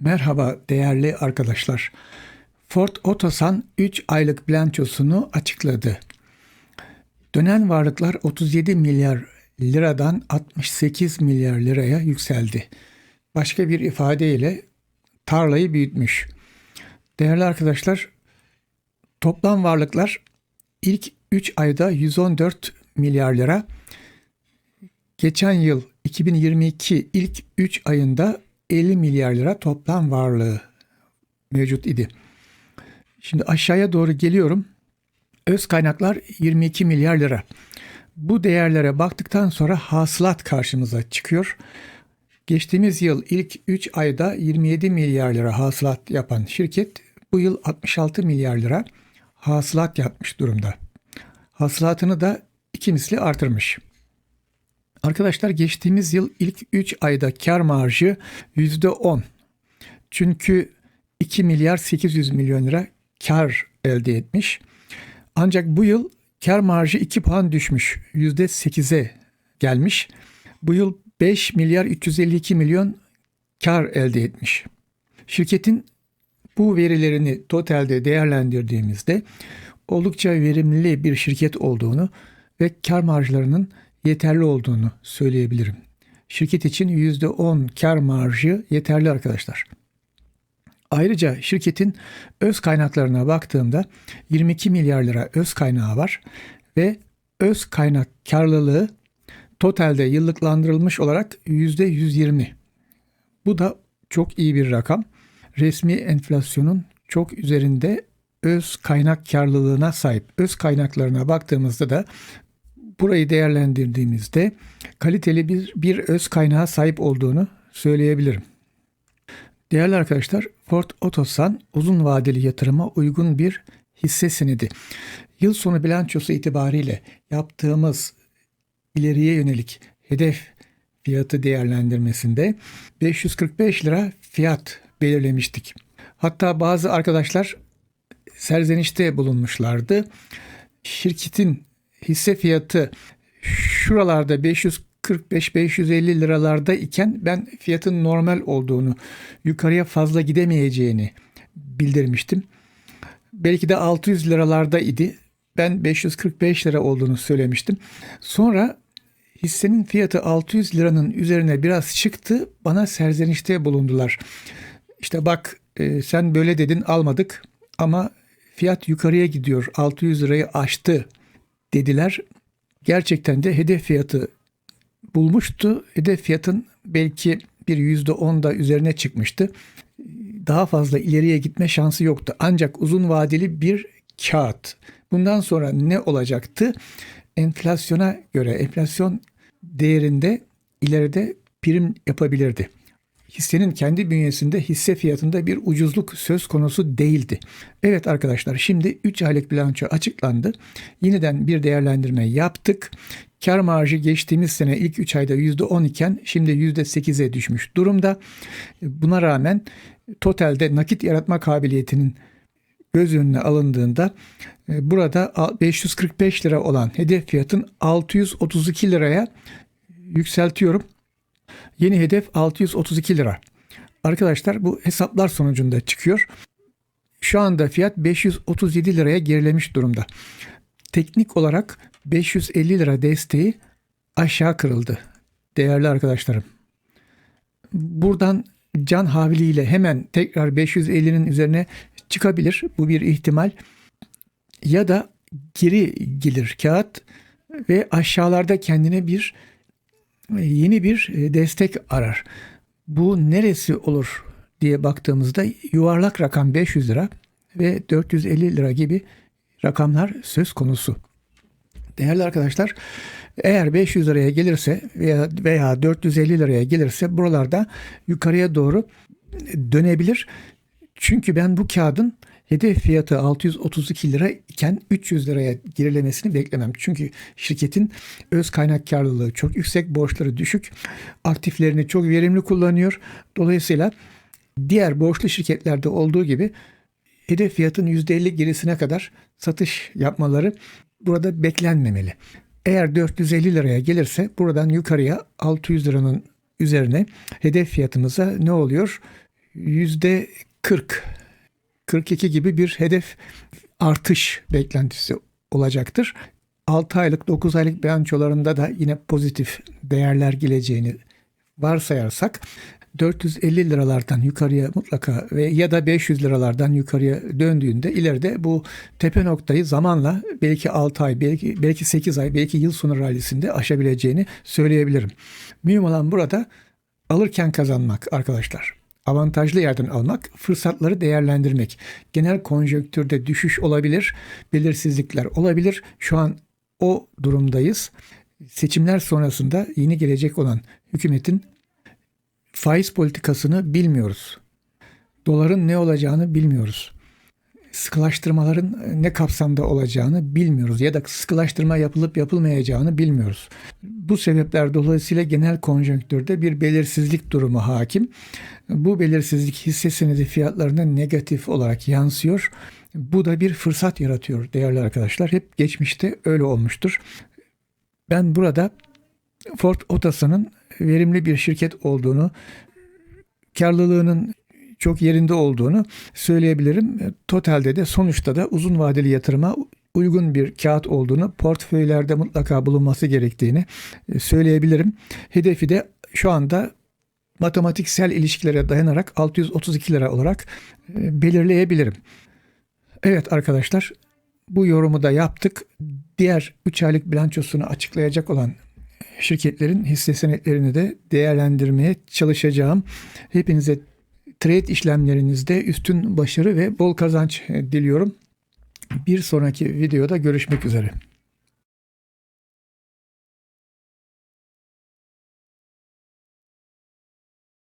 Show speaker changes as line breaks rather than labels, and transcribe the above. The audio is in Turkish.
Merhaba değerli arkadaşlar. Ford Otosan 3 aylık bilançosunu açıkladı. Dönen varlıklar 37 milyar liradan 68 milyar liraya yükseldi. Başka bir ifadeyle tarlayı büyütmüş. Değerli arkadaşlar, toplam varlıklar ilk 3 ayda 114 milyar lira, geçen yıl 2022 ilk 3 ayında 50 milyar lira toplam varlığı mevcut idi. Şimdi aşağıya doğru geliyorum. Öz kaynaklar 22 milyar lira. Bu değerlere baktıktan sonra hasılat karşımıza çıkıyor. Geçtiğimiz yıl ilk 3 ayda 27 milyar lira hasılat yapan şirket bu yıl 66 milyar lira hasılat yapmış durumda. Hasılatını da iki misli artırmış. Arkadaşlar geçtiğimiz yıl ilk 3 ayda kar marjı %10. Çünkü 2 milyar 800 milyon lira kar elde etmiş. Ancak bu yıl kar marjı 2 puan düşmüş. %8'e gelmiş. Bu yıl 5 milyar 352 milyon kar elde etmiş. Şirketin bu verilerini totalde değerlendirdiğimizde oldukça verimli bir şirket olduğunu ve kar marjlarının yeterli olduğunu söyleyebilirim. Şirket için %10 kar marjı yeterli arkadaşlar. Ayrıca şirketin öz kaynaklarına baktığımda 22 milyar lira öz kaynağı var ve öz kaynak karlılığı totalde yıllıklandırılmış olarak %120. Bu da çok iyi bir rakam. Resmi enflasyonun çok üzerinde öz kaynak karlılığına sahip. Öz kaynaklarına baktığımızda da burayı değerlendirdiğimizde kaliteli bir, bir öz kaynağa sahip olduğunu söyleyebilirim. Değerli arkadaşlar, Ford Otosan uzun vadeli yatırıma uygun bir hisse senedi. Yıl sonu bilançosu itibariyle yaptığımız ileriye yönelik hedef fiyatı değerlendirmesinde 545 lira fiyat belirlemiştik. Hatta bazı arkadaşlar serzenişte bulunmuşlardı. Şirketin hisse fiyatı şuralarda 545-550 liralarda iken ben fiyatın normal olduğunu, yukarıya fazla gidemeyeceğini bildirmiştim. Belki de 600 liralarda idi. Ben 545 lira olduğunu söylemiştim. Sonra hissenin fiyatı 600 liranın üzerine biraz çıktı. Bana serzenişte bulundular. İşte bak e, sen böyle dedin almadık ama fiyat yukarıya gidiyor. 600 lirayı aştı dediler. Gerçekten de hedef fiyatı bulmuştu. Hedef fiyatın belki bir yüzde on da üzerine çıkmıştı. Daha fazla ileriye gitme şansı yoktu. Ancak uzun vadeli bir kağıt. Bundan sonra ne olacaktı? Enflasyona göre enflasyon değerinde ileride prim yapabilirdi hissenin kendi bünyesinde hisse fiyatında bir ucuzluk söz konusu değildi. Evet arkadaşlar şimdi 3 aylık bilanço açıklandı. Yeniden bir değerlendirme yaptık. Kar marjı geçtiğimiz sene ilk 3 ayda %10 iken şimdi %8'e düşmüş durumda. Buna rağmen totalde nakit yaratma kabiliyetinin göz önüne alındığında e, burada 545 lira olan hedef fiyatın 632 liraya yükseltiyorum. Yeni hedef 632 lira. Arkadaşlar bu hesaplar sonucunda çıkıyor. Şu anda fiyat 537 liraya gerilemiş durumda. Teknik olarak 550 lira desteği aşağı kırıldı. Değerli arkadaşlarım. Buradan can havliyle hemen tekrar 550'nin üzerine çıkabilir. Bu bir ihtimal. Ya da geri gelir kağıt ve aşağılarda kendine bir yeni bir e, destek arar. Bu neresi olur diye baktığımızda yuvarlak rakam 500 lira ve 450 lira gibi rakamlar söz konusu. Değerli arkadaşlar eğer 500 liraya gelirse veya veya 450 liraya gelirse buralarda yukarıya doğru dönebilir. Çünkü ben bu kağıdın hedef fiyatı 632 lira iken 300 liraya gerilemesini beklemem. Çünkü şirketin öz kaynak karlılığı çok yüksek, borçları düşük, aktiflerini çok verimli kullanıyor. Dolayısıyla diğer borçlu şirketlerde olduğu gibi hedef fiyatın %50 gerisine kadar satış yapmaları burada beklenmemeli. Eğer 450 liraya gelirse buradan yukarıya 600 liranın üzerine hedef fiyatımıza ne oluyor? yüzde 40 42 gibi bir hedef artış beklentisi olacaktır. 6 aylık 9 aylık bilançolarında da yine pozitif değerler geleceğini varsayarsak 450 liralardan yukarıya mutlaka ve ya da 500 liralardan yukarıya döndüğünde ileride bu tepe noktayı zamanla belki 6 ay, belki belki 8 ay, belki yıl sonu rallisinde aşabileceğini söyleyebilirim. Mühim olan burada alırken kazanmak arkadaşlar. Avantajlı yerden almak, fırsatları değerlendirmek. Genel konjonktürde düşüş olabilir, belirsizlikler olabilir. Şu an o durumdayız. Seçimler sonrasında yeni gelecek olan hükümetin faiz politikasını bilmiyoruz. Doların ne olacağını bilmiyoruz. Sıkılaştırmaların ne kapsamda olacağını bilmiyoruz ya da sıkılaştırma yapılıp yapılmayacağını bilmiyoruz. Bu sebepler dolayısıyla genel konjonktürde bir belirsizlik durumu hakim. Bu belirsizlik hisse senedi fiyatlarına negatif olarak yansıyor. Bu da bir fırsat yaratıyor değerli arkadaşlar. Hep geçmişte öyle olmuştur. Ben burada Ford Otosan'ın verimli bir şirket olduğunu, karlılığının çok yerinde olduğunu söyleyebilirim. Totalde de sonuçta da uzun vadeli yatırıma uygun bir kağıt olduğunu, portföylerde mutlaka bulunması gerektiğini söyleyebilirim. Hedefi de şu anda matematiksel ilişkilere dayanarak 632 lira olarak belirleyebilirim. Evet arkadaşlar bu yorumu da yaptık. Diğer 3 aylık bilançosunu açıklayacak olan şirketlerin hisse senetlerini de değerlendirmeye çalışacağım. Hepinize trade işlemlerinizde üstün başarı ve bol kazanç diliyorum. Bir sonraki videoda görüşmek üzere.